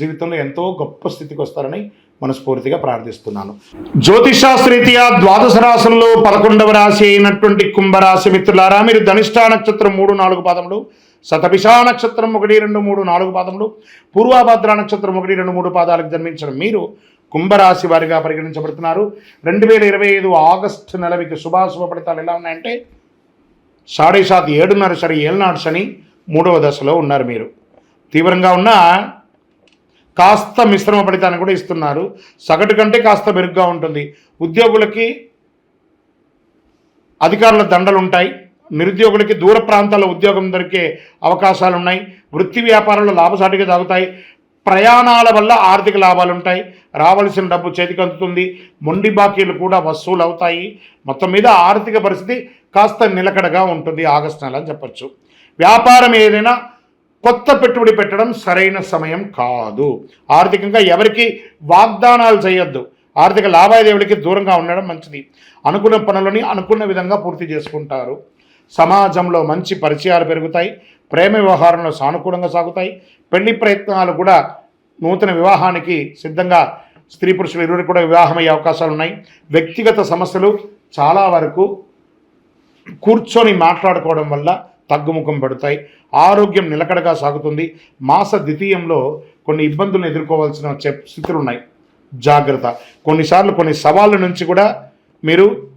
జీవితంలో ఎంతో గొప్ప స్థితికి వస్తారని మనస్ఫూర్తిగా ప్రార్థిస్తున్నాను. జ్యోతిషాస్త్రీత్యా ద్వాదశ రాశుల్లో పదకొండవ రాశి అయినటువంటి కుంభరాశి మిత్రులారా మీరు ధనిష్టా నక్షత్రం మూడు నాలుగు పాదములు శతభిషా నక్షత్రం ఒకటి రెండు మూడు నాలుగు పాదములు పూర్వాభద్ర నక్షత్రం ఒకటి రెండు మూడు పాదాలకు జన్మించిన మీరు కుంభరాశి వారిగా పరిగణించబడుతున్నారు. రెండు వేల ఇరవై ఐదు ఆగస్టు నెల మీకు శుభాశుభ ఫలితాలు ఎలా ఉన్నాయంటే సాడే సాత్ ఏడున్నర సరి ఏళ్ళనాడు శని మూడవ దశలో ఉన్నారు మీరు. తీవ్రంగా ఉన్న కాస్త మిశ్రమ ఫలితాన్ని కూడా ఇస్తున్నారు. సగటు కంటే కాస్త మెరుగ్గా ఉంటుంది. ఉద్యోగులకి అధికారుల దండలు ఉంటాయి. నిరుద్యోగులకి దూర ప్రాంతాల్లో ఉద్యోగం దొరికే అవకాశాలు ఉన్నాయి వృత్తి వ్యాపారాలు లాభసాటిగా సాగుతాయి. ప్రయాణాల వల్ల ఆర్థిక లాభాలు ఉంటాయి. రావాల్సిన డబ్బు చేతికి అందుతుంది. మొండి బాకీలు కూడా వసూలు అవుతాయి మొత్తం మీద ఆర్థిక పరిస్థితి కాస్త నిలకడగా ఉంటుంది ఆగస్టు నెల అని చెప్పచ్చు. వ్యాపారం ఏదైనా కొత్త పెట్టుబడి పెట్టడం సరైన సమయం కాదు. ఆర్థికంగా ఎవరికి వాగ్దానాలు చేయొద్దు. ఆర్థిక లావాదేవీలకి దూరంగా ఉండడం మంచిది. అనుకున్న పనులని అనుకున్న విధంగా పూర్తి చేసుకుంటారు. సమాజంలో మంచి పరిచయాలు పెరుగుతాయి. ప్రేమ వ్యవహారంలో సానుకూలంగా సాగుతాయి. పెళ్ళి ప్రయత్నాలు కూడా నూతన వివాహానికి సిద్ధంగా స్త్రీ పురుషులు ఇరువురు కూడా వివాహం అయ్యే అవకాశాలు ఉన్నాయి. వ్యక్తిగత సమస్యలు చాలా వరకు కూర్చొని మాట్లాడుకోవడం వల్ల తగ్గుముఖం పడతాయి ఆరోగ్యం నిలకడగా సాగుతుంది. మాస ద్వితీయంలో కొన్ని ఇబ్బందులను ఎదుర్కోవాల్సిన స్థితులు ఉన్నాయి. జాగ్రత్త. కొన్నిసార్లు కొన్ని సవాళ్ళ నుంచి కూడా మీరు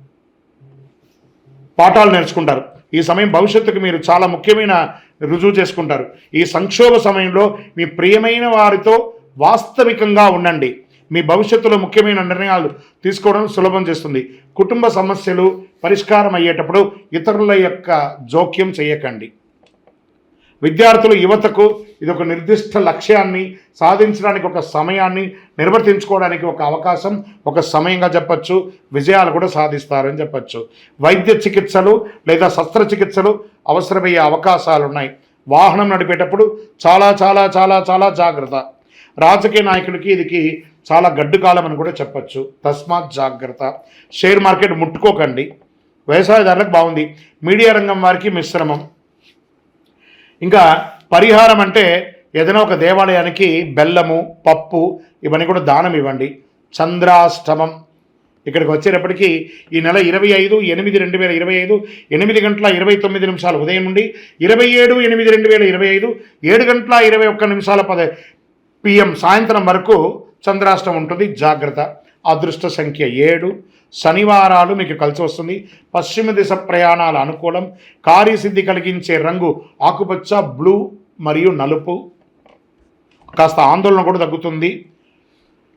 పాఠాలు నేర్చుకుంటారు. ఈ సమయం భవిష్యత్తుకు మీరు చాలా ముఖ్యమైన రుజువు చేసుకుంటారు. ఈ సంక్షోభ సమయంలో మీ ప్రియమైన వారితో వాస్తవికంగా ఉండండి. మీ భవిష్యత్తులో ముఖ్యమైన నిర్ణయాలు తీసుకోవడం సులభం చేస్తుంది. కుటుంబ సమస్యలు పరిష్కారం అయ్యేటప్పుడు ఇతరుల యొక్క జోక్యం చేయకండి. విద్యార్థులు యువతకు ఇది ఒక నిర్దిష్ట లక్ష్యాన్ని సాధించడానికి ఒక సమయాన్ని నిర్వర్తించుకోవడానికి ఒక అవకాశం ఒక సమయంగా చెప్పచ్చు విజయాలు కూడా సాధిస్తారని చెప్పచ్చు. వైద్య చికిత్సలు లేదా శస్త్రచికిత్సలు అవసరమయ్యే అవకాశాలు ఉన్నాయి వాహనం నడిపేటప్పుడు చాలా చాలా చాలా చాలా జాగ్రత్త. రాజకీయ నాయకుడికి ఇదికి చాలా గడ్డు కాలం అని కూడా చెప్పచ్చు. తస్మాత్ జాగ్రత్త. షేర్ మార్కెట్ ముట్టుకోకండి. వ్యవసాయదారులకు బాగుంది. మీడియా రంగం వారికి మిశ్రమం. ఇంకా పరిహారం అంటే ఏదైనా ఒక దేవాలయానికి బెల్లము పప్పు ఇవన్నీ కూడా దానం ఇవ్వండి. చంద్రాష్టమం. ఇక్కడికి వచ్చేటప్పటికీ ఈ నెల ఇరవై ఐదు ఎనిమిది రెండు వేల ఇరవై ఐదు ఎనిమిది గంటల ఇరవై తొమ్మిది నిమిషాలు ఉదయం నుండి ఇరవై ఏడు ఎనిమిది రెండు వేల ఇరవై ఐదు ఏడు గంటల ఇరవై ఒక్క నిమిషాల పద పిఎం సాయంత్రం వరకు చంద్రాష్టం ఉంటుంది. జాగ్రత్త. అదృష్ట సంఖ్య ఏడు. శనివారాలు మీకు కలిసి వస్తుంది. పశ్చిమ దిశ ప్రయాణాల అనుకూలం. కార్యసిద్ధి కలిగించే రంగు ఆకుపచ్చ బ్లూ మరియు నలుపు. కాస్త ఆందోళన కూడా తగ్గుతుంది.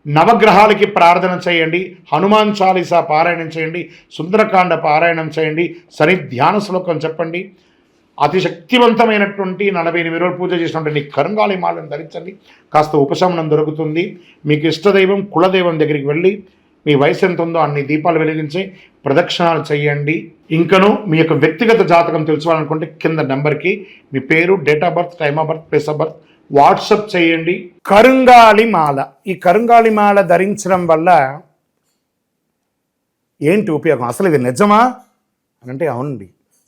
నవగ్రహాలకి ప్రార్థన చేయండి. హనుమాన్ చాలీసా పారాయణం చేయండి. సుందరకాండ పారాయణం చేయండి. శని ధ్యాన శ్లోకం చెప్పండి. అతి శక్తివంతమైనటువంటి నలభై ఎనిమిది రోజులు పూజ చేసినటువంటి కరుంగాళి మాలను ధరించండి. కాస్త ఉపశమనం దొరుకుతుంది. మీకు ఇష్టదైవం కులదైవం దగ్గరికి వెళ్ళి మీ వయసు ఎంత ఉందో అన్ని దీపాలు వెలిగించి ప్రదక్షిణాలు చేయండి. ఇంకను మీ యొక్క వ్యక్తిగత జాతకం తెలుసుకోవాలనుకుంటే కింద నెంబర్కి మీ పేరు date of birth time of birth place of birth WhatsApp చేయండి. కరుంగాళి మాల. ఈ కరుంగాళి మాల ధరించడం వల్ల ఏంటి ఉపయోగం? అసలు ఇది నిజమా? అని అంటే అవునండి.